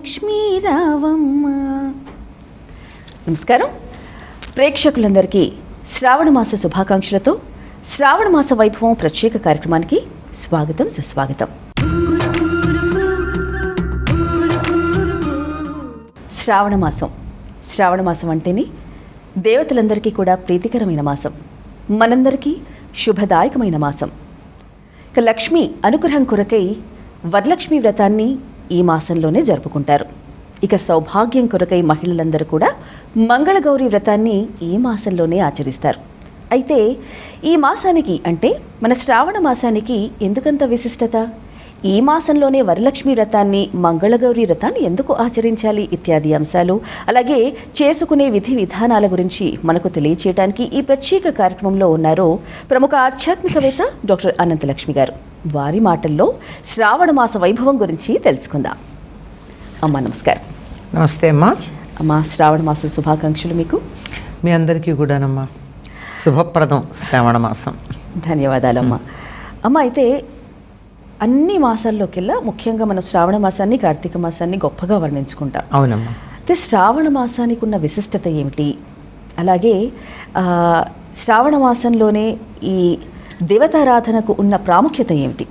సౌభాగ్యలక్ష్మీ రావమ్మ నమస్కారం. ప్రేక్షకులందరికీ శ్రావణ మాస శుభాకాంక్షలతో శ్రావణ మాస వైభవం ప్రత్యేక కార్యక్రమానికి స్వాగతం సుస్వాగతం. శ్రావణ మాసం. శ్రావణ మాసం అంటేనే దేవతలందరికీ కూడా ప్రీతికరమైన మాసం. మనందరికీ శుభదాయకమైన మాసం. ఇక లక్ష్మి అనుగ్రహం కొరకై వరలక్ష్మి వ్రతాన్ని ఈ మాసంలోనే జరుపుకుంటారు. ఇక సౌభాగ్యం కొరకై మహిళలందరూ కూడా మంగళగౌరి వ్రతాన్ని ఈ మాసంలోనే ఆచరిస్తారు. అయితే ఈ మాసానికి అంటే మన శ్రావణ మాసానికి ఎందుకంత విశిష్టత? ఈ మాసంలోనే వరలక్ష్మి వ్రతాన్ని మంగళగౌరి వ్రతాన్ని ఎందుకు ఆచరించాలి ఇత్యాది అంశాలు? అలాగే చేసుకునే విధి విధానాల గురించి మనకు తెలియచేయడానికి ఈ ప్రత్యేక కార్యక్రమంలో ఉన్నారు ప్రముఖ ఆధ్యాత్మికవేత్త డాక్టర్ అనంతలక్ష్మి గారు. వారి మాటల్లో శ్రావణ మాస వైభవం గురించి తెలుసుకుందాం. అమ్మా నమస్కారం. నమస్తే అమ్మా. అమ్మా శ్రావణ మాస శుభాకాంక్షలు మీకు. మీ అందరికీ కూడానమ్మా. శుభప్రదం శ్రావణ మాసం. ధన్యవాదాలమ్మా. అమ్మ అయితే అన్ని మాసాల్లోకెల్లా ముఖ్యంగా మనం శ్రావణ మాసాన్ని కార్తీక మాసాన్ని గొప్పగా వర్ణించుకుంటాం. అవునమ్మా. అయితే శ్రావణ మాసానికి ఉన్న విశిష్టత ఏమిటి? అలాగే శ్రావణ మాసంలోనే ఈ దేవతారాధనకు ఉన్న ప్రాముఖ్యత ఏమిటి?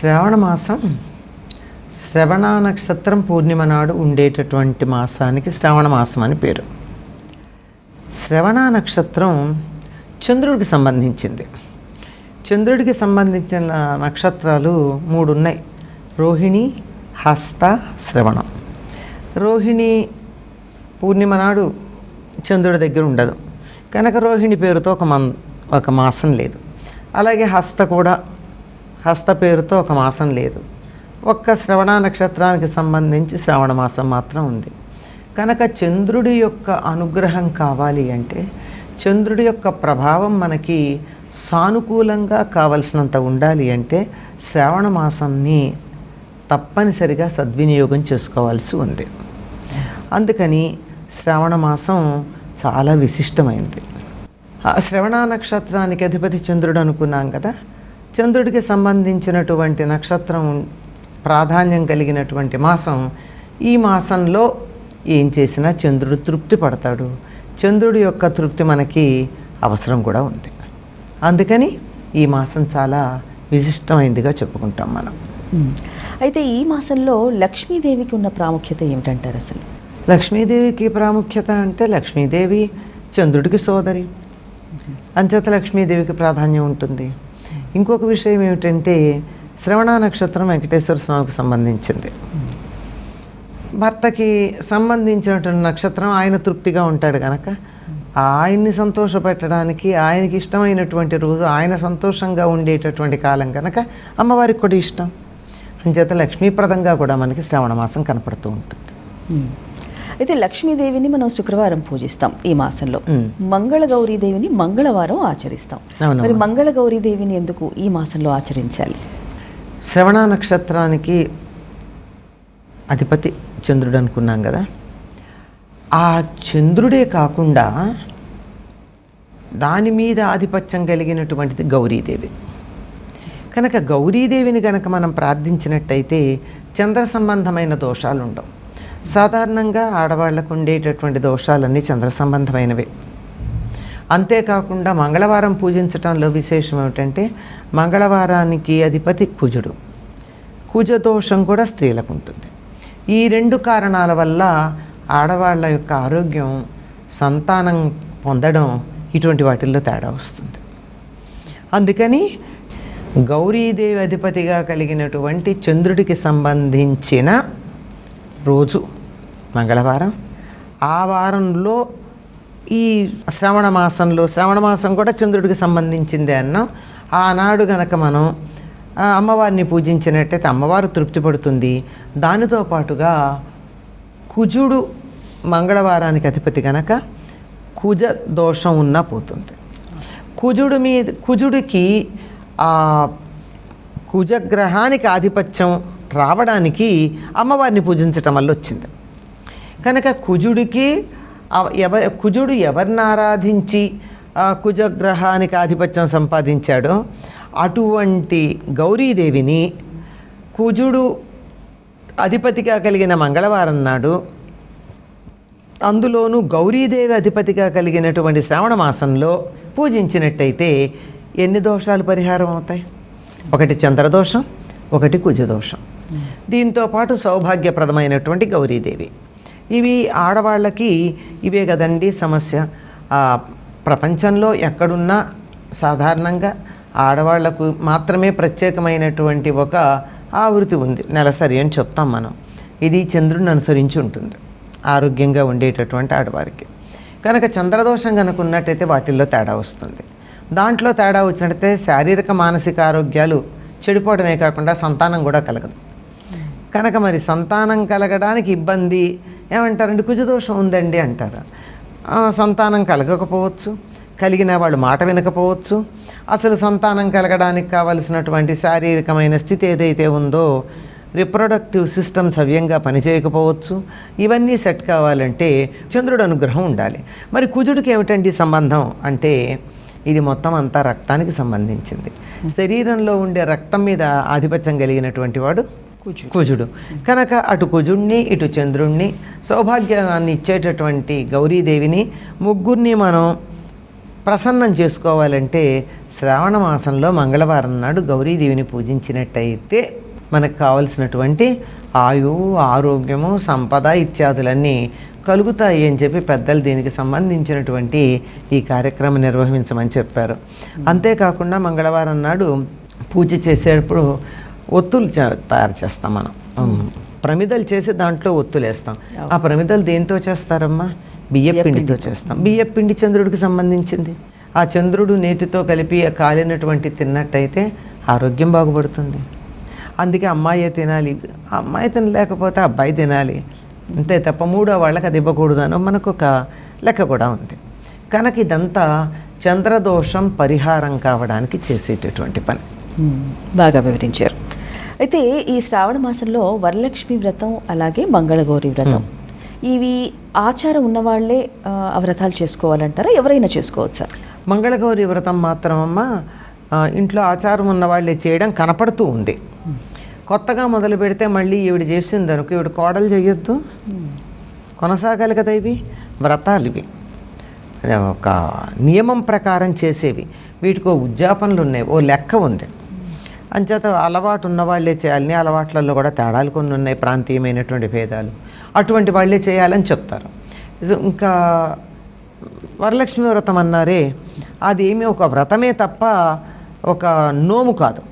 శ్రావణ మాసం శ్రవణ నక్షత్రం పూర్ణిమ నాడు ఉండేటటువంటి మాసానికి శ్రావణ మాసం అని పేరు. శ్రవణ నక్షత్రం చంద్రుడికి సంబంధించింది. చంద్రుడికి సంబంధించిన నక్షత్రాలు మూడు ఉన్నాయి రోహిణి హస్త శ్రవణం. రోహిణి పూర్ణిమ నాడు చంద్రుడి దగ్గర ఉండదు. కనుక రోహిణి పేరుతో ఒక మన్ ఒక మాసం లేదు. అలాగే హస్త కూడా. హస్త పేరుతో ఒక మాసం లేదు. ఒక్క శ్రవణ నక్షత్రానికి సంబంధించి శ్రావణ మాసం మాత్రం ఉంది. కనుక చంద్రుడి యొక్క అనుగ్రహం కావాలి అంటే చంద్రుడి యొక్క ప్రభావం మనకి సానుకూలంగా కావలసినంత ఉండాలి అంటే శ్రావణ మాసాన్ని తప్పనిసరిగా సద్వినియోగం చేసుకోవాల్సి ఉంది. అందుకని శ్రావణ మాసం చాలా విశిష్టమైంది. శ్రవణ నక్షత్రానికి అధిపతి చంద్రుడు అనుకున్నాం కదా. చంద్రుడికి సంబంధించినటువంటి నక్షత్రం ప్రాధాన్యం కలిగినటువంటి మాసం ఈ మాసంలో ఏం చేసినా చంద్రుడు తృప్తి పడతాడు. చంద్రుడి యొక్క తృప్తి మనకి అవసరం కూడా ఉంది. అందుకని ఈ మాసం చాలా విశిష్టమైందిగా చెప్పుకుంటాం మనం. అయితే ఈ మాసంలో లక్ష్మీదేవికి ఉన్న ప్రాముఖ్యత ఏమిటంటారు అసలు? లక్ష్మీదేవికి ప్రాముఖ్యత అంటే లక్ష్మీదేవి చంద్రుడికి సోదరి. అంచేత లక్ష్మీదేవికి ప్రాధాన్యం ఉంటుంది. ఇంకొక విషయం ఏమిటంటే శ్రవణ నక్షత్రం వెంకటేశ్వర స్వామికి సంబంధించింది. భర్తకి సంబంధించినటువంటి నక్షత్రం ఆయన తృప్తిగా ఉంటాడు కనుక ఆయన్ని సంతోషపెట్టడానికి ఆయనకి ఇష్టమైనటువంటి రోజు ఆయన సంతోషంగా ఉండేటటువంటి కాలం కనుక అమ్మవారికి కూడా ఇష్టం. అంచేత లక్ష్మీప్రదంగా కూడా మనకి శ్రావణ మాసం కనపడుతూ ఉంటుంది. అయితే లక్ష్మీదేవిని మనం శుక్రవారం పూజిస్తాం ఈ మాసంలో. ఉమ్. మంగళగౌరీ దేవిని మంగళవారం ఆచరిస్తాం. మరి మంగళగౌరీ దేవిని ఎందుకు ఈ మాసంలో ఆచరించాలి? శ్రవణ నక్షత్రానికి అధిపతి చంద్రుడు అనుకున్నాం కదా. ఆ చంద్రుడే కాకుండా దాని మీద ఆధిపత్యం కలిగినటువంటిది గౌరీదేవి. కనుక గౌరీదేవిని కనుక మనం ప్రార్థించినట్టయితే చంద్ర సంబంధమైన దోషాలు ఉండవు సాధారణంగా ఆడవాళ్ళకు ఉండేటటువంటి దోషాలన్నీ చంద్ర సంబంధమైనవి అంతేకాకుండా మంగళవారం పూజించటంలో విశేషం ఏమిటంటే మంగళవారానికి అధిపతి కుజుడు. కుజ దోషం కూడా స్త్రీలకు ఉంటుంది. ఈ రెండు కారణాల వల్ల ఆడవాళ్ళ యొక్క ఆరోగ్యం సంతానం పొందడం ఇటువంటి వాటిల్లో తేడా వస్తుంది. అందుకని గౌరీదేవి అధిపతిగా కలిగినటువంటి చంద్రుడికి సంబంధించిన రోజు మంగళవారం? ఆ వారంలో ఈ శ్రవణ మాసంలో శ్రవణ మాసం కూడా చంద్రుడికి సంబంధించిందే అన్నాం. ఆనాడు గనక మనం అమ్మవారిని పూజించినట్టయితే అమ్మవారు తృప్తి పడుతుంది. దానితో పాటుగా కుజుడు మంగళవారానికి అధిపతి గనక కుజ దోషం ఉన్నా పోతుంది. కుజుడు మీద కుజుడికి కుజగ్రహానికి ఆధిపత్యం రావడానికి అమ్మవారిని పూజించటం వల్ల వచ్చింది. కనుక కుజుడికి ఎవ కుజుడు ఎవరిని ఆరాధించి ఆ కుజగ్రహానికి ఆధిపత్యం సంపాదించాడో అటువంటి గౌరీదేవిని కుజుడు అధిపతిగా కలిగిన మంగళవారం నాడు అందులోనూ గౌరీదేవి అధిపతిగా కలిగినటువంటి శ్రావణ మాసంలో పూజించినట్టయితే ఎన్ని దోషాలు పరిహారం అవుతాయి? ఒకటి చంద్రదోషం ఒకటి కుజదోషం. దీంతో పాటు సౌభాగ్యప్రదమైనటువంటి గౌరీదేవి. ఇవి ఆడవాళ్ళకి ఇవే కదండి సమస్య. ప్రపంచంలో ఎక్కడున్నా సాధారణంగా ఆడవాళ్ళకు మాత్రమే ప్రత్యేకమైనటువంటి ఒక ఆవృత్తి ఉంది. నెలసరి అని చెప్తాం మనం. ఇది చంద్రుడిని అనుసరించి ఉంటుంది. ఆరోగ్యంగా ఉండేటటువంటి ఆడవారికి. కనుక చంద్రదోషం కనుక ఉన్నట్టయితే వాటిల్లో తేడా వస్తుంది. దాంట్లో తేడా వచ్చినట్టయితే శారీరక మానసిక ఆరోగ్యాలు చెడిపోవడమే కాకుండా సంతానం కూడా కలగదు. కనుక మరి సంతానం కలగడానికి ఇబ్బంది ఏమంటారండి? కుజదోషం ఉందండి అంటారు. సంతానం కలగకపోవచ్చు కలిగిన వాళ్ళు మాట వినకపోవచ్చు. అసలు సంతానం కలగడానికి కావలసినటువంటి శారీరకమైన స్థితి ఏదైతే ఉందో రిప్రొడక్టివ్ సిస్టమ్ సవ్యంగా పనిచేయకపోవచ్చు. ఇవన్నీ సెట్ కావాలంటే చంద్రుడు అనుగ్రహం ఉండాలి. మరి కుజుడికి ఏమిటండి సంబంధం? అంటే ఇది మొత్తం అంతా రక్తానికి సంబంధించింది. శరీరంలో ఉండే రక్తం మీద ఆధిపత్యం కలిగినటువంటి వాడు కుజుడు. కనుక అటు కుజుడిని ఇటు చంద్రుణ్ణి సౌభాగ్యాన్ని ఇచ్చేటటువంటి గౌరీదేవిని ముగ్గురిని మనం ప్రసన్నం చేసుకోవాలంటే శ్రావణ మాసంలో మంగళవారం నాడు గౌరీదేవిని పూజించినట్టయితే మనకు కావలసినటువంటి ఆయువు ఆరోగ్యము సంపద ఇత్యాదులన్నీ కలుగుతాయి అని చెప్పి పెద్దలు దీనికి సంబంధించినటువంటి ఈ కార్యక్రమం నిర్వహించమని చెప్పారు అంతేకాకుండా మంగళవారం నాడు పూజ చేసేటప్పుడు ఒత్తులు తయారు చేస్తాం మనం. ప్రమిదలు చేసి దాంట్లో ఒత్తులు వేస్తాం ఆ ప్రమిదలు దేంతో చేస్తారమ్మా? బియ్య పిండితో చేస్తాం. బియ్య పిండి చంద్రుడికి సంబంధించింది. ఆ చంద్రుడు నేతితో కలిపి కాలినటువంటి తిన్నట్టయితే ఆరోగ్యం బాగుపడుతుంది. అందుకే అమ్మాయే తినాలి. అమ్మాయి తినలేకపోతే అబ్బాయి తినాలి. అంతే తప్ప మూడో వాళ్ళకి అది ఇవ్వకూడదు మనకు ఒక లెక్క కూడా ఉంది. కనుక ఇదంతా చంద్రదోషం పరిహారం కావడానికి చేసేటటువంటి పని. బాగా వివరించారు. అయితే ఈ శ్రావణ మాసంలో వరలక్ష్మి వ్రతం అలాగే మంగళగౌరి వ్రతం. ఇవి ఆచారం ఉన్నవాళ్ళే ఆ, వ్రతాలు చేసుకోవాలంటారా? ఎవరైనా చేసుకోవచ్చా? మంగళగౌరి వ్రతం మాత్రమమ్మ ఇంట్లో ఆచారం ఉన్న వాళ్ళే చేయడం కనపడుతూ ఉంది. కొత్తగా మొదలు పెడితే మళ్ళీ ఈవిడ చేసింది అనుకో ఈవిడ కోడలు చేయొద్దు కొనసాగాలి కదా ఇవి? వ్రతాలు ఇవి. ఒక నియమం ప్రకారం చేసేవి. వీటికి ఓ ఉద్యాపనలు ఉన్నాయి ఓ లెక్క ఉంది. అంచేత అలవాటు ఉన్న వాళ్ళే చేయాలని అలవాట్లలో కూడా తేడాలు కొన్ని ఉన్నాయి ప్రాంతీయమైనటువంటి భేదాలు. అటువంటి వాళ్ళే చేయాలని చెప్తారు. ఇంకా వరలక్ష్మి వ్రతం అన్నారే అదేమి ఒక వ్రతమే తప్ప ఒక నోము కాదు.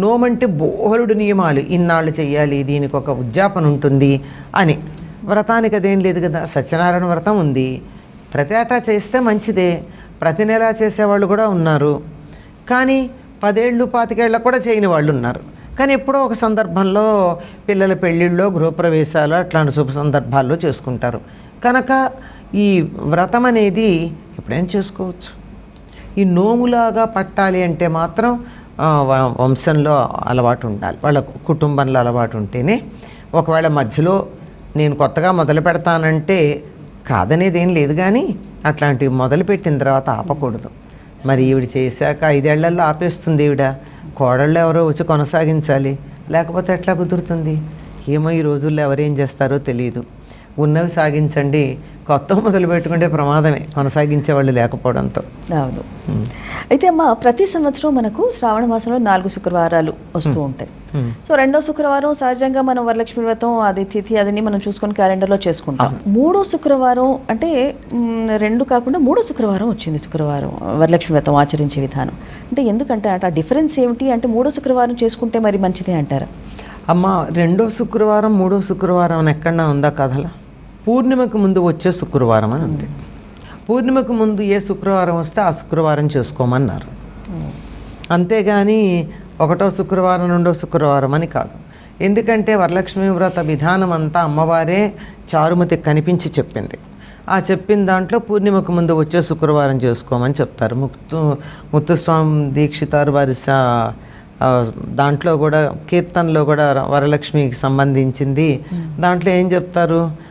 నోము అంటే బోహరుడు నియమాలు ఇన్నాళ్ళు చేయాలి దీనికి ఒక ఉద్యాపన ఉంటుంది అని. వ్రతానికి అదేం లేదు కదా సత్యనారాయణ వ్రతం ఉంది. ప్రతి ఏటా చేస్తే మంచిదే ప్రతి నెలా చేసేవాళ్ళు కూడా ఉన్నారు. కానీ పదేళ్ళు పాతికేళ్ళకు కూడా చేయని వాళ్ళు ఉన్నారు కానీ ఎప్పుడో ఒక సందర్భంలో పిల్లల పెళ్ళిళ్ళలో గృహప్రవేశాలు అట్లాంటి శుభ సందర్భాల్లో చేసుకుంటారు. కనుక ఈ వ్రతం అనేది ఎప్పుడైనా చేసుకోవచ్చు. ఈ నోములాగా పట్టాలి అంటే మాత్రం వంశంలో అలవాటు ఉండాలి. వాళ్ళ కుటుంబంలో అలవాటు ఉంటేనే ఒకవేళ మధ్యలో నేను కొత్తగా మొదలు పెడతానంటే కాదనేది ఏం లేదు కానీ అట్లాంటివి మొదలుపెట్టిన తర్వాత ఆపకూడదు. మరి ఈవిడ చేశాక ఐదేళ్ళలో ఆపేస్తుంది ఈవిడ. కోడళ్ళు ఎవరో వచ్చి కొనసాగించాలి. లేకపోతే ఎట్లా కుదురుతుంది? ఏమో ఈ రోజుల్లో ఎవరేం చేస్తారో తెలియదు ఉన్నవి సాగించండి. కొత్త మొదలు పెట్టుకుంటే ప్రమాదమే కొనసాగించే వాళ్ళు లేకపోవడంతో. అవును. అయితే అమ్మ ప్రతి సంవత్సరం మనకు శ్రావణ మాసంలో నాలుగు శుక్రవారాలు వస్తూ ఉంటాయి. సో రెండో శుక్రవారం సహజంగా మనం వరలక్ష్మి వ్రతం అది తిథి అదని మనం చూసుకొని క్యాలెండర్లో చేసుకుంటాం. మూడో శుక్రవారం అంటే రెండు కాకుండా మూడో శుక్రవారం వచ్చింది శుక్రవారం వరలక్ష్మి వ్రతం ఆచరించే విధానం. అంటే ఎందుకంటే అంటే ఆ డిఫరెన్స్ ఏమిటి? అంటే మూడో శుక్రవారం చేసుకుంటే మరి మంచిదే అంటారా? అమ్మ రెండో శుక్రవారం మూడో శుక్రవారం ఎక్కడన్నా ఉందా కథల? పూర్ణిమకు ముందు వచ్చే శుక్రవారం అని ఉంది. పూర్ణిమకు ముందు ఏ శుక్రవారం వస్తే ఆ శుక్రవారం చేసుకోమన్నారు. అంతేగాని ఒకటో శుక్రవారం రెండో శుక్రవారం అని కాదు. ఎందుకంటే వరలక్ష్మి వ్రత విధానం అంతా అమ్మవారే చారుమతి కనిపించి చెప్పింది. ఆ చెప్పిన దాంట్లో పూర్ణిమకు ముందు వచ్చే శుక్రవారం చేసుకోమని చెప్తారు. ముక్తు ముత్తుస్వామి దీక్షితారు వారి సా- దాంట్లో కూడా కీర్తనలో కూడా వరలక్ష్మికి సంబంధించింది. దాంట్లో ఏం చెప్తారు?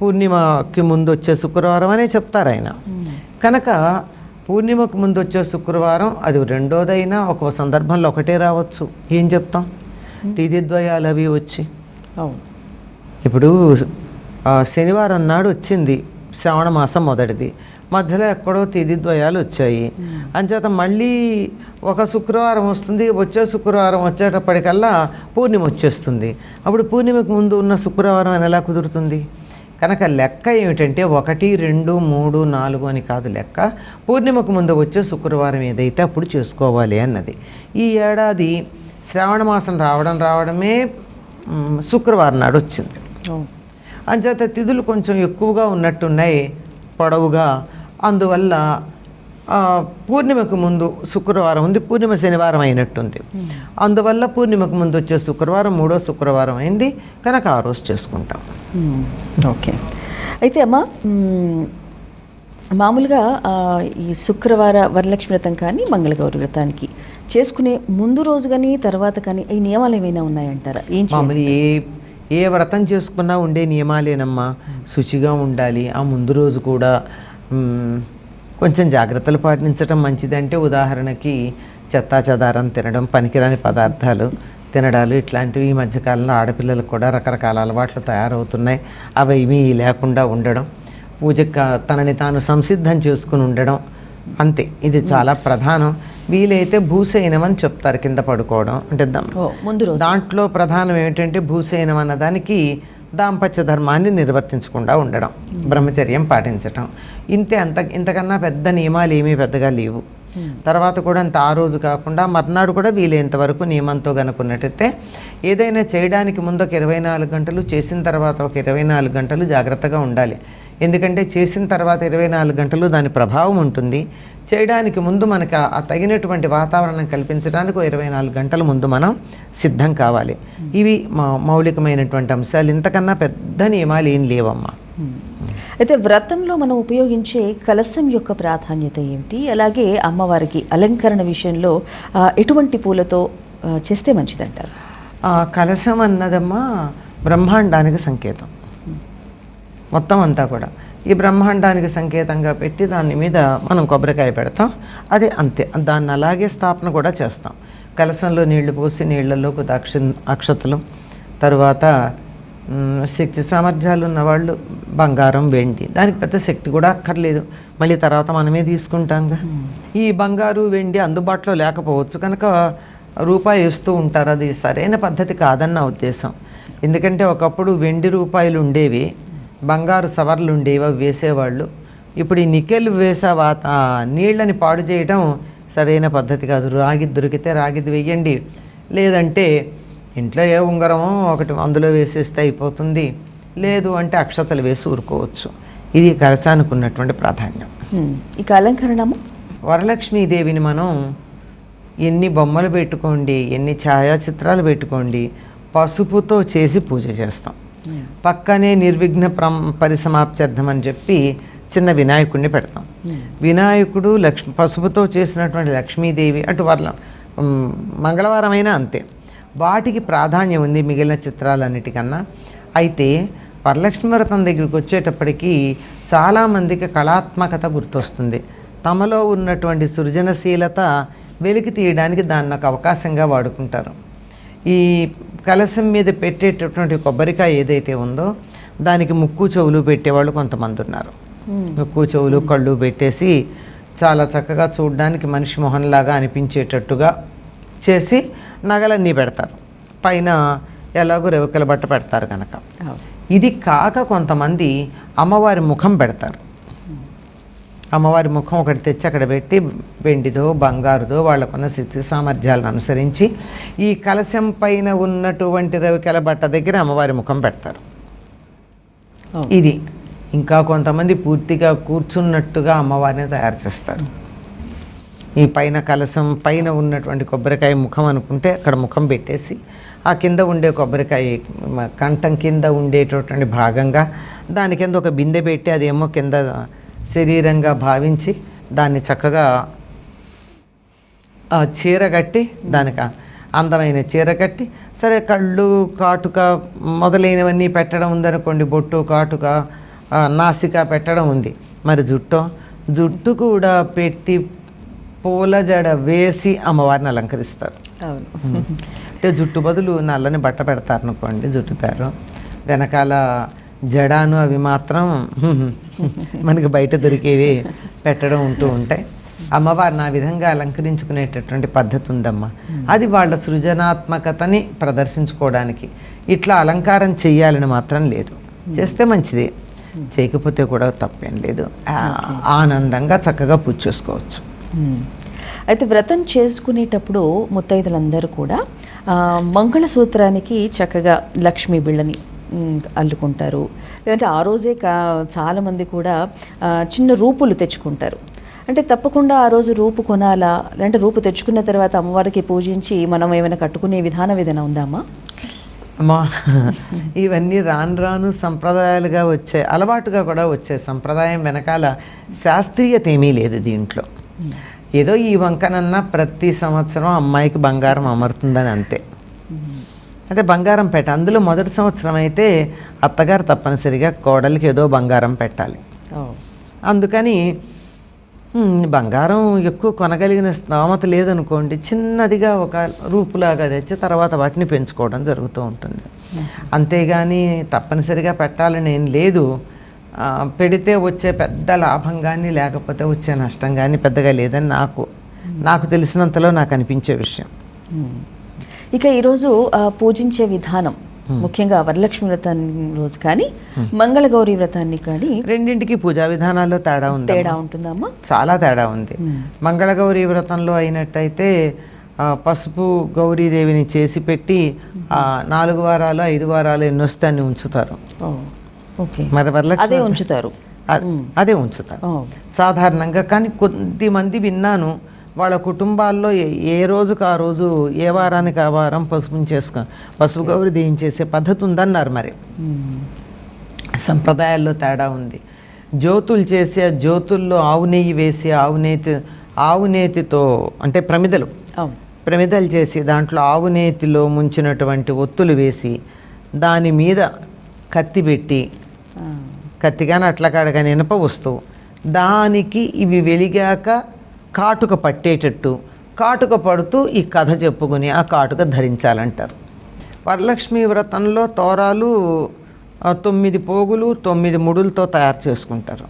పూర్ణిమకి ముందు వచ్చే శుక్రవారం అనే చెప్తారు ఆయన. కనుక పూర్ణిమకు ముందు వచ్చే శుక్రవారం అది రెండోదైనా ఒక సందర్భంలో ఒకటే రావచ్చు. ఏం చెప్తాం? తిథిద్వయాలు అవి వచ్చి. ఇప్పుడు శనివారం నాడు వచ్చింది శ్రావణ మాసం మొదటిది. మధ్యలో ఎక్కడో తిథిద్వయాలు వచ్చాయి. అంచేత మళ్ళీ ఒక శుక్రవారం వస్తుంది వచ్చే శుక్రవారం వచ్చేటప్పటికల్లా పూర్ణిమ వచ్చేస్తుంది. అప్పుడు పూర్ణిమకు ముందు ఉన్న శుక్రవారం అని ఎలా కుదురుతుంది? కనుక లెక్క ఏమిటంటే ఒకటి రెండు మూడు నాలుగు అని కాదు లెక్క. పూర్ణిమకు ముందు వచ్చే శుక్రవారం ఏదైతే అప్పుడు చేసుకోవాలి అన్నది. ఈ ఏడాది శ్రావణ మాసం రావడం రావడమే శుక్రవారం నాడు వచ్చింది. అంచేత తిథులు కొంచెం ఎక్కువగా ఉన్నట్టున్నాయి పొడవుగా. అందువల్ల పూర్ణిమకు ముందు శుక్రవారం ఉంది పూర్ణిమ శనివారం అయినట్టుంది. అందువల్ల పూర్ణిమకు ముందు వచ్చే శుక్రవారం మూడో శుక్రవారం అయింది కనుక ఆ రోజు చేసుకుంటాం. ఓకే అయితే అమ్మ మ్మ్, మామూలుగా ఈ శుక్రవార వరలక్ష్మి వ్రతం కానీ మంగళగౌరి వ్రతానికి చేసుకునే ముందు రోజు కానీ తర్వాత కానీ ఈ నియమాలు ఏమైనా ఉన్నాయంటారా? ఏం? మామూలు ఏ ఏ వ్రతం చేసుకున్నా ఉండే నియమాలేనమ్మా. శుచిగా ఉండాలి. ఆ ముందు రోజు కూడా కొంచెం జాగ్రత్తలు పాటించడం మంచిదంటే ఉదాహరణకి చెత్తా చెదారం తినడం పనికిరాని పదార్థాలు తినడాలు ఇట్లాంటివి ఈ మధ్యకాలంలో ఆడపిల్లలకు కూడా రకరకాల అలవాట్లు తయారవుతున్నాయి. అవి ఏమీ లేకుండా ఉండడం పూజకి కా- తనని తాను సంసిద్ధం చేసుకుని ఉండడం అంతే. ఇది చాలా ప్రధానం. వీలైతే భూసేనం అని చెప్తారు కింద పడుకోవడం. అంటే ముందు దాంట్లో ప్రధానం ఏమిటంటే భూసేనం అన్నదానికి దాంపత్య ధర్మాన్ని నిర్వర్తించకుండా ఉండడం బ్రహ్మచర్యం పాటించటం. ఇంతే అంత ఇంతకన్నా పెద్ద నియమాలు ఏమీ పెద్దగా లేవు. తర్వాత కూడా అంత ఆ రోజు కాకుండా మర్నాడు కూడా వీలైనంత వరకు నియమంతో కనుక్కున్నట్టయితే ఏదైనా చేయడానికి ముందు ఒక ఇరవై నాలుగు గంటలు చేసిన తర్వాత ఒక ఇరవై నాలుగు గంటలు జాగ్రత్తగా ఉండాలి. ఎందుకంటే చేసిన తర్వాత ఇరవై నాలుగు గంటలు దాని ప్రభావం ఉంటుంది. చేయడానికి ముందు మనకు ఆ- తగినటువంటి వాతావరణం కల్పించడానికి ఇరవై నాలుగు గంటల ముందు మనం సిద్ధం కావాలి. ఇవి మా మౌలికమైనటువంటి అంశాలు. ఇంతకన్నా పెద్ద నియమాలు ఏం లేవమ్మా. మ్మ్. అయితే వ్రతంలో మనం ఉపయోగించే కలశం యొక్క ప్రాధాన్యత ఏమిటి? అలాగే అమ్మవారికి అలంకరణ విషయంలో ఎటువంటి పూలతో చేస్తే మంచిదంటారు? ఆ కలశం అన్నదమ్మా బ్రహ్మాండానికి సంకేతం. మొత్తం అంతా కూడా. ఈ బ్రహ్మాండానికి సంకేతంగా పెట్టి దాని మీద మనం కొబ్బరికాయ పెడతాం. అది అంతే. దాన్ని అలాగే స్థాపన కూడా చేస్తాం. కలశంలో నీళ్ళు పోసి నీళ్ళలో కొద్ది అక్ష అక్షతలు తరువాత శక్తి సామర్థ్యాలు ఉన్నవాళ్ళు బంగారం వెండి. దానికి పెద్ద శక్తి కూడా అక్కర్లేదు. మళ్ళీ తర్వాత మనమే తీసుకుంటాంగా. ఈ బంగారు వెండి అందుబాటులో లేకపోవచ్చు. కనుక రూపాయి ఇస్తూ ఉంటారు. అది సరైన పద్ధతి కాదన్న ఉద్దేశం. ఎందుకంటే ఒకప్పుడు వెండి రూపాయలు ఉండేవి. బంగారు సవర్లు ఉండేవి వేసేవాళ్ళు. ఇప్పుడు ఈ నికెల్ వేసే వాత నీళ్ళని పాడు చేయడం సరైన పద్ధతి కాదు. రాగి దొరికితే రాగిది వెయ్యండి. లేదంటే ఇంట్లో ఏ ఉంగరమో ఒకటి అందులో వేసేస్తే అయిపోతుంది. లేదు అంటే అక్షతలు వేసి ఊరుకోవచ్చు. ఇది కలశానికి ఉన్నటువంటి ప్రాధాన్యం. ఇక అలంకరణము? వరలక్ష్మీదేవిని మనం ఎన్ని బొమ్మలు పెట్టుకోండి ఎన్ని ఛాయాచిత్రాలు పెట్టుకోండి పసుపుతో చేసి పూజ చేస్తాం. పక్కనే నిర్విఘ్న ప్రం పరిసమాప్త్యర్థం అని చెప్పి చిన్న వినాయకుడిని పెడతాం. వినాయకుడు లక్ష్మి పసుపుతో చేసినటువంటి లక్ష్మీదేవి అటు వర్ల మంగళవారం అయినా అంతే. వాటికి ప్రాధాన్యం ఉంది మిగిలిన చిత్రాలన్నిటికన్నా. అయితే వరలక్ష్మి వ్రతం దగ్గరికి వచ్చేటప్పటికి చాలామందికి కళాత్మకత గుర్తొస్తుంది. తమలో ఉన్నటువంటి సృజనశీలత వెలికి తీయడానికి దాన్ని ఒక అవకాశంగా వాడుకుంటారు. ఈ కలశం మీద పెట్టేటటువంటి కొబ్బరికాయ ఏదైతే ఉందో దానికి ముక్కు చెవులు పెట్టేవాళ్ళు కొంతమంది ఉన్నారు. ముక్కు చెవులు కళ్ళు పెట్టేసి చాలా చక్కగా చూడడానికి మనిషి మొహంలాగా అనిపించేటట్టుగా చేసి నగలన్నీ పెడతారు. పైన ఎలాగో రెవకల బట్ట పెడతారు కనుక. ఇది కాక కొంతమంది అమ్మవారి ముఖం పెడతారు. అమ్మవారి ముఖం ఒకటి తెచ్చి అక్కడ పెట్టి వెండిదో బంగారుదో వాళ్ళకున్న స్థితి సామర్థ్యాలను అనుసరించి ఈ కలశం పైన ఉన్నటువంటి రవికెల బట్ట దగ్గర అమ్మవారి ముఖం పెడతారు. ఇది ఇంకా కొంతమంది పూర్తిగా కూర్చున్నట్టుగా అమ్మవారిని తయారు చేస్తారు ఈ పైన కలశం పైన ఉన్నటువంటి కొబ్బరికాయ ముఖం అనుకుంటే అక్కడ ముఖం పెట్టేసి ఆ కింద ఉండే కొబ్బరికాయ కంఠం కింద ఉండేటటువంటి భాగంగా దాని కింద ఒక బిందె పెట్టి అదేమో కింద శరీరంగా భావించి దాన్ని చక్కగా చీర కట్టి దానికి అందమైన చీర కట్టి సరే కళ్ళు కాటుక మొదలైనవన్నీ పెట్టడం ఉందనుకోండి బొట్టు కాటుక నాసిక పెట్టడం ఉంది. మరి జుట్టో? జుట్టు కూడా పెట్టి పూల జడ వేసి అమ్మవారిని అలంకరిస్తారు. అవును. అంటే జుట్టు బదులు నల్లని బట్ట పెడతారు అనుకోండి జుట్టుతారు వెనకాల జడాను అవి మాత్రం మనకి బయట దొరికేవి పెట్టడం ఉంటూ ఉంటాయి. అమ్మవారిని ఆ విధంగా అలంకరించుకునేటటువంటి పద్ధతి ఉందమ్మా. అది వాళ్ళ సృజనాత్మకతని ప్రదర్శించుకోవడానికి. ఇట్లా అలంకారం చెయ్యాలని మాత్రం లేదు. చేస్తే మంచిదే. చేయకపోతే కూడా తప్పేం లేదు. ఆనందంగా చక్కగా పూజ చేసుకోవచ్చు. అయితే వ్రతం చేసుకునేటప్పుడు ముత్తైదులందరూ కూడా మంగళసూత్రానికి చక్కగా లక్ష్మీ బిళ్ళని అల్లుకుంటారు. లేదంటే ఆ రోజే కా చాలామంది కూడా చిన్న రూపులు తెచ్చుకుంటారు. అంటే తప్పకుండా ఆ రోజు రూపు కొనాలా? లేదంటే రూపు తెచ్చుకున్న తర్వాత అమ్మవారికి పూజించి మనం ఏమైనా కట్టుకునే విధానం ఏదైనా ఉందామా? అమ్మా ఇవన్నీ రాను రాను సంప్రదాయాలుగా వచ్చే అలవాటుగా కూడా వచ్చే సంప్రదాయం వెనకాల శాస్త్రీయత ఏమీ లేదు దీంట్లో. ఏదో ఈ వంకనన్నా ప్రతి సంవత్సరం అమ్మాయికి బంగారం అమరుతుందని అంతే. అదే బంగారం పెట్ట అందులో మొదటి సంవత్సరం అయితే అత్తగారు తప్పనిసరిగా కోడలికి ఏదో బంగారం పెట్టాలి. అందుకని "హ్మ్, బంగారం ఎక్కువ కొనగలిగిన స్తోమత లేదనుకోండి చిన్నదిగా ఒక రూపులాగా తెచ్చి తర్వాత వాటిని పెంచుకోవడం జరుగుతూ ఉంటుంది. అంతేగాని తప్పనిసరిగా పెట్టాలని ఏం లేదు. పెడితే వచ్చే పెద్ద లాభం కానీ లేకపోతే వచ్చే నష్టం కానీ పెద్దగా లేదని నాకు నాకు తెలిసినంతలో నాకు అనిపించే విషయం. ఇక ఈరోజు పూజించే విధానం ముఖ్యంగా వరలక్ష్మి వ్రతం రోజు కానీ మంగళగౌరి వ్రతాన్ని కానీ రెండింటికి పూజా విధానాల్లో తేడా ఉంది తేడా ఉంటుందమ్మా. చాలా తేడా ఉంది. మంగళగౌరి వ్రతంలో అయినట్టయితే పసుపు గౌరీదేవిని చేసి పెట్టి ఆ, నాలుగు వారాలు ఐదు వారాలు ఎన్ని వస్తే అన్ని ఉంచుతారు ఓకే. మరి వరలక్ష్మి అదే ఉంచుతారు. అదే ఉంచుతారు. సాధారణంగా కానీ కొద్దిమంది విన్నాను వాళ్ళ కుటుంబాల్లో ఏ- ఏ రోజుకు ఆ రోజు ఏ వారానికి ఆ వారం పసుపుని చేసుకో పసుపు గౌరి దేవిని చేసే పద్ధతి ఉందన్నారు మరి. సంప్రదాయాల్లో తేడా ఉంది. జ్యోతులు చేసి ఆ జ్యోతుల్లో ఆవు నెయ్యి వేసి ఆవు నేతి ఆవు నేతితో అంటే ప్రమిదలు. ప్రమిదలు చేసి దాంట్లో ఆవు నేతిలో ముంచినటువంటి ఒత్తులు వేసి దాని మీద కత్తి పెట్టి కత్తిగాని అట్లా కాడగాని ఇనప వస్తువు. దానికి ఇవి వెలిగాక కాటుక పట్టేటట్టు కాటుక పడుతూ ఈ కథ చెప్పుకుని ఆ కాటుక ధరించాలంటారు. వరలక్ష్మి వ్రతంలో తోరాలు తొమ్మిది పోగులు తొమ్మిది ముడులతో తయారు చేసుకుంటారు.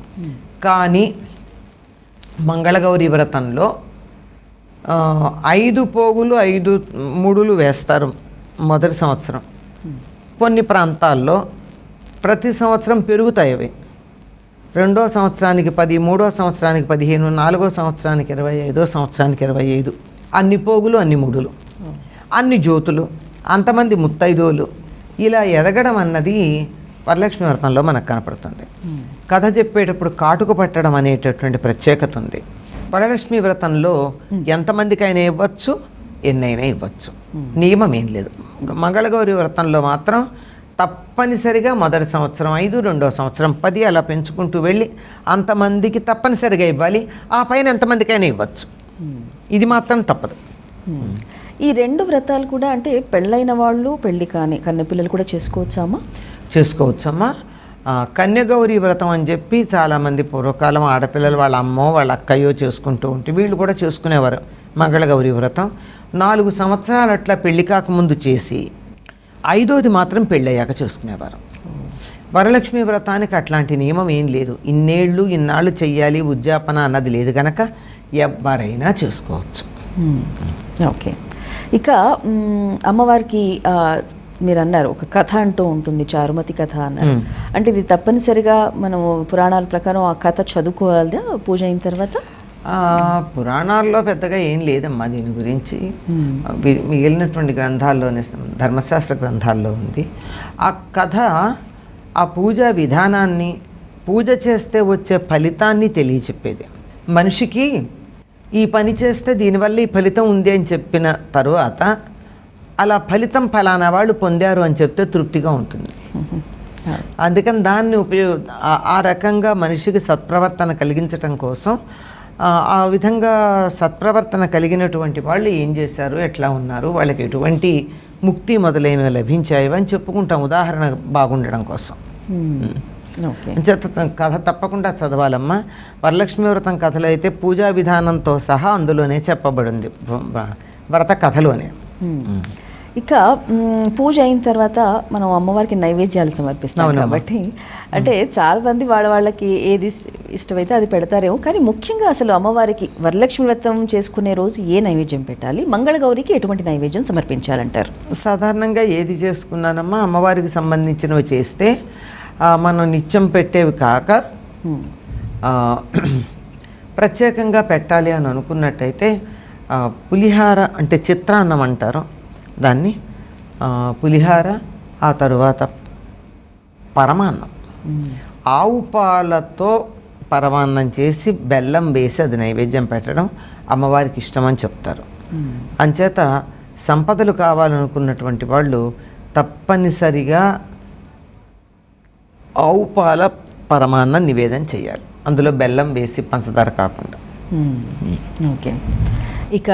కానీ మంగళగౌరి వ్రతంలో ఐదు పోగులు ఐదు ముడులు వేస్తారు మొదటి సంవత్సరం. కొన్ని ప్రాంతాల్లో ప్రతి సంవత్సరం పెరుగుతాయి అవి. రెండో సంవత్సరానికి పది మూడో సంవత్సరానికి పదిహేను నాలుగో సంవత్సరానికి ఇరవై ఐదో సంవత్సరానికి ఇరవై ఐదు. అన్ని పోగులు అన్ని ముడులు. అన్ని జ్యోతులు అంతమంది ముత్తైదోలు. ఇలా ఎదగడం అన్నది వరలక్ష్మి వ్రతంలో మనకు కనపడుతుంది. కథ చెప్పేటప్పుడు కాటుక పట్టడం అనేటటువంటి ప్రత్యేకత ఉంది. వరలక్ష్మి వ్రతంలో ఎంతమందికైనా ఇవ్వచ్చు ఎన్నైనా ఇవ్వచ్చు. నియమం ఏం లేదు. మంగళగౌరి వ్రతంలో మాత్రం తప్పనిసరిగా మొదటి సంవత్సరం ఐదు రెండో సంవత్సరం పది అలా పెంచుకుంటూ వెళ్ళి అంతమందికి తప్పనిసరిగా ఇవ్వాలి. ఆ పైన ఎంతమందికైనా ఇవ్వచ్చు. ఇది మాత్రం తప్పదు. మ్మ్. ఈ రెండు వ్రతాలు కూడా అంటే పెళ్ళైన వాళ్ళు పెళ్ళి కాని కన్నెపిల్లలు కూడా చేసుకోవచ్చామా? చేసుకోవచ్చమ్మా. కన్యగౌరి వ్రతం అని చెప్పి చాలామంది పూర్వకాలం ఆడపిల్లలు వాళ్ళ అమ్మో వాళ్ళ అక్కయ్యో చేసుకుంటూ ఉంటే వీళ్ళు కూడా చేసుకునేవారు. మంగళగౌరి వ్రతం. నాలుగు సంవత్సరాలు అట్లా పెళ్ళి కాకముందు చేసి ఐదోది మాత్రం పెళ్ళయ్యాక చేసుకునేవారు. వరలక్ష్మి వ్రతానికి అట్లాంటి నియమం ఏం లేదు. ఇన్నేళ్ళు ఇన్నాళ్ళు చెయ్యాలి ఉద్యాపన అన్నది లేదు గనక ఎవరైనా చేసుకోవచ్చు. ఓకే. ఇక మ్మ్, అమ్మవారికి మీరు అన్నారు ఒక కథ అంటూ ఉంటుంది చారుమతి కథ అన్నారు. అంటే ఇది తప్పనిసరిగా మనం పురాణాల ప్రకారం ఆ కథ చదువుకోవాలా పూజ అయిన తర్వాత? పురాణాల్లో పెద్దగా ఏం లేదమ్మా దీని గురించి. వి- మిగిలినటువంటి గ్రంథాల్లోనే ధర్మశాస్త్ర గ్రంథాల్లో ఉంది. ఆ కథ ఆ పూజా విధానాన్ని పూజ చేస్తే వచ్చే ఫలితాన్ని తెలియచెప్పేది. మనిషికి ఈ పని చేస్తే దీనివల్ల ఈ ఫలితం ఉంది అని చెప్పిన తరువాత అలా ఫలితం ఫలానా వాళ్ళు పొందారు అని చెప్తే తృప్తిగా ఉంటుంది. అందుకని దాన్ని ఉపయోగ ఆ రకంగా మనిషికి సత్ప్రవర్తన కలిగించటం కోసం ఆ, విధంగా సత్ప్రవర్తన కలిగినటువంటి వాళ్ళు ఏం చేశారు? ఎట్లా ఉన్నారు? వాళ్ళకి ఎటువంటి ముక్తి మొదలైనవి లభించాయి అని చెప్పుకుంటాం. ఉదాహరణ బాగుండడం కోసం. చేత కథ తప్పకుండా చదవాలమ్మా. వరలక్ష్మి వ్రతం కథలో అయితే పూజా విధానంతో సహా అందులోనే చెప్పబడింది. వ్రత కథలోనే. మ్మ్. ఇక పూజ అయిన తర్వాత మనం అమ్మవారికి నైవేద్యాలు సమర్పిస్తాం. కాబట్టి అంటే చాలా మంది వాళ్ళ వాళ్ళకి ఏది ఇష్టమైతే అది పెడతారేమో. కానీ ముఖ్యంగా అసలు అమ్మవారికి వరలక్ష్మి వ్రతం చేసుకునే రోజు ఏ నైవేద్యం పెట్టాలి? మంగళగౌరికి ఎటువంటి నైవేద్యం సమర్పించాలంటారు? సాధారణంగా ఏది చేసుకున్నానమ్మా? అమ్మవారికి సంబంధించినవి చేస్తే మనం నిత్యం పెట్టేవి కాక ప్రత్యేకంగా పెట్టాలి అని అనుకున్నట్టయితే పులిహార అంటే చిత్రాన్నం అంటారు దాన్ని. పులిహార ఆ తరువాత పరమాన్నం. ఆవు పాలతో పరమాన్నం చేసి బెల్లం వేసి అది నైవేద్యం పెట్టడం అమ్మవారికి ఇష్టమని చెప్తారు. అంచేత సంపదలు కావాలనుకున్నటువంటి వాళ్ళు తప్పనిసరిగా ఆవు పాల పరమాన్నం నివేదన చేయాలి. అందులో బెల్లం వేసి పంచదార కాకుండా. ఓకే. ఇక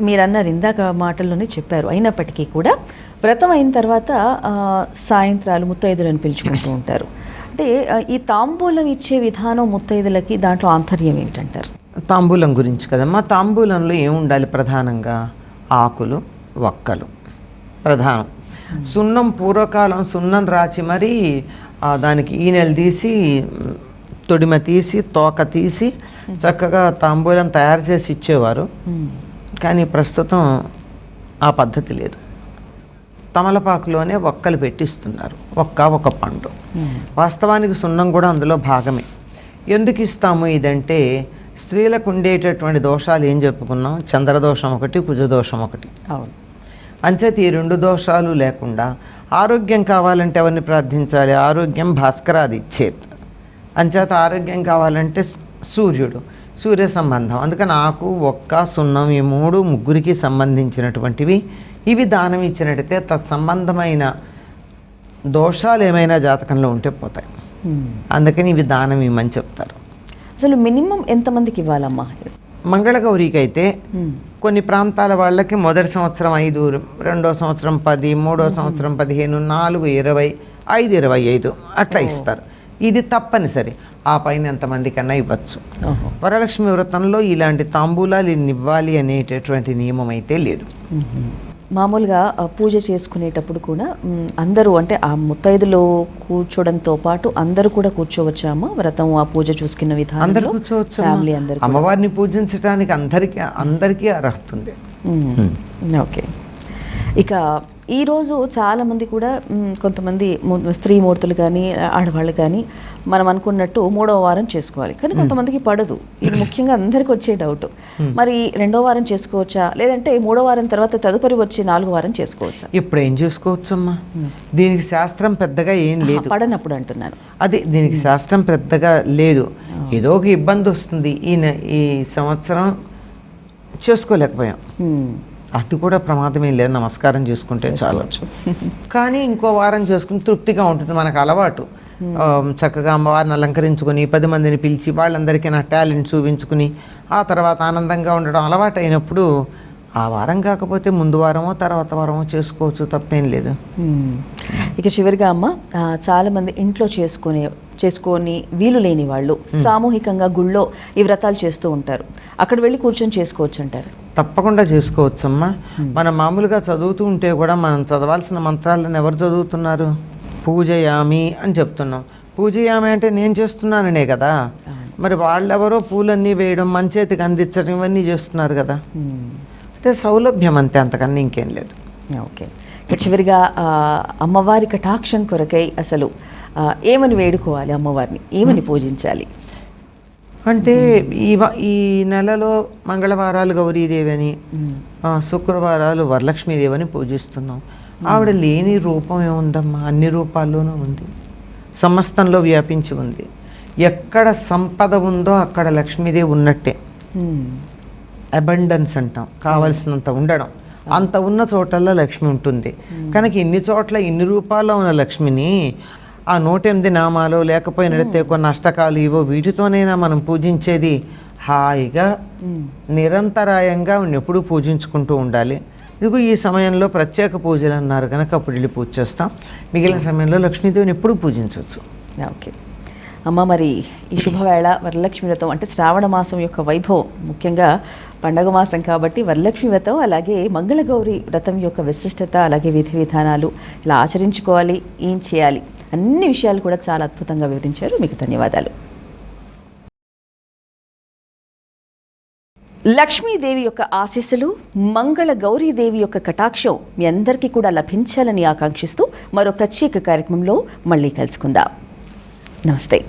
మీరన్నారు ఇందాక మాటల్లోనే చెప్పారు. అయినప్పటికీ కూడా వ్రతం అయిన తర్వాత సాయంత్రాలు ముత్తైదులను పిలుచుకుంటూ ఉంటారు. అంటే ఈ తాంబూలం ఇచ్చే విధానం ముత్తైదులకి దాంట్లో ఆంతర్యం ఏంటంటారు తాంబూలం గురించి కదమ్మా. తాంబూలంలో ఏముండాలి ప్రధానంగా? ఆకులు వక్కలు. ప్రధానం. సున్నం పూర్వకాలం సున్నం రాచి మరీ దానికి ఈనెలు తీసి తొడిమ తీసి తోక తీసి చక్కగా తాంబూలం తయారు చేసి ఇచ్చేవారు. కానీ ప్రస్తుతం ఆ పద్ధతి లేదు. తమలపాకులోనే ఒక్కలు పెట్టిస్తున్నారు. ఒక్క ఒక పండు. వాస్తవానికి సున్నం కూడా అందులో భాగమే. ఎందుకు ఇస్తాము ఇదంటే స్త్రీలకు ఉండేటటువంటి దోషాలు ఏం చెప్పుకున్నాం? చంద్రదోషం ఒకటి కుజదోషం ఒకటి. అవును. అంచేత ఈ రెండు దోషాలు లేకుండా ఆరోగ్యం కావాలంటే ఎవరిని ప్రార్థించాలి? ఆరోగ్యం భాస్కరాది ఇచ్చేది అంచేత ఆరోగ్యం కావాలంటే సూర్యుడు. సూర్య సంబంధం. అందుకని ఆకు ఒక్క సున్నం ఈ మూడు ముగ్గురికి సంబంధించినటువంటివి ఇవి దానం ఇచ్చినట్టయితే తత్సంబంధమైన దోషాలు ఏమైనా జాతకంలో ఉంటే పోతాయి. మ్మ్. అందుకని ఇవి దానం ఇవ్వమని చెప్తారు. అసలు మినిమం ఎంతమందికి ఇవ్వాలమ్మా? మంగళగౌరికి అయితే మ్మ్. కొన్ని ప్రాంతాల వాళ్ళకి మొదటి సంవత్సరం ఐదు రెండో సంవత్సరం పది మూడో సంవత్సరం పదిహేను నాలుగు ఇరవై ఐదు ఇరవై ఐదు అట్లా ఇస్తారు. ఇది తప్పనిసరి. ఆ పైన ఎంతమంది కన్నా ఇవ్వచ్చు వరలక్ష్మి వ్రతంలో ఇలాంటి తాంబూలాలు ఇన్ని ఇవ్వాలి అనేటటువంటి నియమం అయితే లేదు. మామూలుగా పూజ చేసుకునేటప్పుడు కూడా అందరూ అంటే ఆ ముత్తైదులో కూర్చోవడంతో పాటు అందరూ కూడా కూర్చోవచ్చా అమ్మ వ్రతం ఆ పూజ చూసుకున్న అందరు విధానంలో కూర్చోవచ్చు ఫ్యామిలీ అందరు అమ్మవారిని పూజించడానికి అందరికీ అందరికీ అర్హత ఉంది ఓకే. ఇక ఈరోజు చాలామంది కూడా కొంతమంది ము- స్త్రీమూర్తులు కానీ ఆడవాళ్ళు కానీ మనం అనుకున్నట్టు మూడవ వారం చేసుకోవాలి. కానీ కొంతమందికి పడదు. ఇది ముఖ్యంగా అందరికి వచ్చే డౌట్. మరి రెండో వారం చేసుకోవచ్చా? లేదంటే మూడో వారం తర్వాత తదుపరి వచ్చే నాలుగో వారం చేసుకోవచ్చా? ఇప్పుడు ఏం చేసుకోవచ్చమ్మా? దీనికి శాస్త్రం పెద్దగా ఏం లేదు. పడనప్పుడు అంటున్నాను. అది దీనికి శాస్త్రం పెద్దగా లేదు. ఏదో ఒక ఇబ్బంది వస్తుంది. ఈ నె- ఈ సంవత్సరం చేసుకోలేకపోయాం. అది కూడా ప్రమాదమే లేదు. నమస్కారం చేసుకుంటే చాలు కానీ ఇంకో వారం చేసుకుని తృప్తిగా ఉంటుంది. మనకు అలవాటు. చక్కగా అమ్మవారిని అలంకరించుకొని పది మందిని పిలిచి వాళ్ళందరికీ నా టాలెంట్ చూపించుకుని ఆ తర్వాత ఆనందంగా ఉండడం అలవాటు అయినప్పుడు ఆ వారం కాకపోతే ముందు వారమో తర్వాత వారమో చేసుకోవచ్చు తప్పేం లేదు. ఇక చివరిగా అమ్మ ఆ, చాలా మంది ఇంట్లో చేసుకునే చేసుకొని వీలు లేని వాళ్ళు సామూహికంగా గుళ్ళో ఈ వ్రతాలు చేస్తూ ఉంటారు. అక్కడ వెళ్ళి కూర్చొని చేసుకోవచ్చు అంటారు. తప్పకుండా చేసుకోవచ్చమ్మా. మనం మామూలుగా చదువుతూ ఉంటే కూడా మనం చదవాల్సిన మంత్రాలను ఎవరు చదువుతున్నారు? పూజయామి అని చెప్తున్నాం. పూజయామి అంటే నేను చేస్తున్నాననే కదా? మరి వాళ్ళెవరో పూలన్నీ వేయడం మంచేతికి అందించడం ఇవన్నీ చేస్తున్నారు కదా. అంటే సౌలభ్యం అంతే అంతకన్నా ఇంకేం లేదు. ఓకే. చివరిగా అమ్మవారి కటాక్షం కొరకై అసలు ఏమని వేడుకోవాలి అమ్మవారిని? ఏమని పూజించాలి? అంటే ఈ ఈ నెలలో మంగళవారాలు గౌరీదేవి అని శుక్రవారాలు వరలక్ష్మీదేవి అని పూజిస్తున్నాం. ఆవిడ లేని రూపం ఏముందమ్మా? అన్ని రూపాల్లోనూ ఉంది. సమస్తంలో వ్యాపించి ఉంది. ఎక్కడ సంపద ఉందో అక్కడ లక్ష్మీదేవి ఉన్నట్టే. అబండెన్స్ అంటాం. కావలసినంత ఉండడం. అంత ఉన్న చోటల్లో లక్ష్మి ఉంటుంది. కనుక ఇన్ని చోట్ల ఇన్ని రూపాల్లో ఉన్న లక్ష్మిని ఆ నూట ఎనిమిది నామాలు లేకపోయినట్టే కొన్ని అష్టకాలు ఇవో వీటితోనైనా మనం పూజించేది హాయిగా. నిరంతరాయంగా ఎప్పుడూ పూజించుకుంటూ ఉండాలి. ఇదిగో ఈ సమయంలో ప్రత్యేక పూజలు అన్నారు కనుక అప్పుడు వెళ్ళి పూజ చేస్తాం. మిగిలిన సమయంలో లక్ష్మీదేవిని ఎప్పుడూ పూజించవచ్చు. ఓకే అమ్మ మరి ఈ శుభవేళ వరలక్ష్మి వ్రతం అంటే శ్రావణ మాసం యొక్క వైభవం ముఖ్యంగా పండగ మాసం కాబట్టి వరలక్ష్మి వ్రతం అలాగే మంగళగౌరి వ్రతం యొక్క విశిష్టత అలాగే విధి విధానాలు ఇలా ఆచరించుకోవాలి ఏం చేయాలి అన్ని విషయాలు కూడా చాలా అద్భుతంగా వివరించారు. మీకు ధన్యవాదాలు. లక్ష్మీదేవి యొక్క ఆశీస్సులు మంగళ గౌరీదేవి యొక్క కటాక్షం మీ అందరికీ కూడా లభించాలని ఆకాంక్షిస్తూ మరో ప్రత్యేక కార్యక్రమంలో మళ్ళీ కలుసుకుందాం. నమస్తే.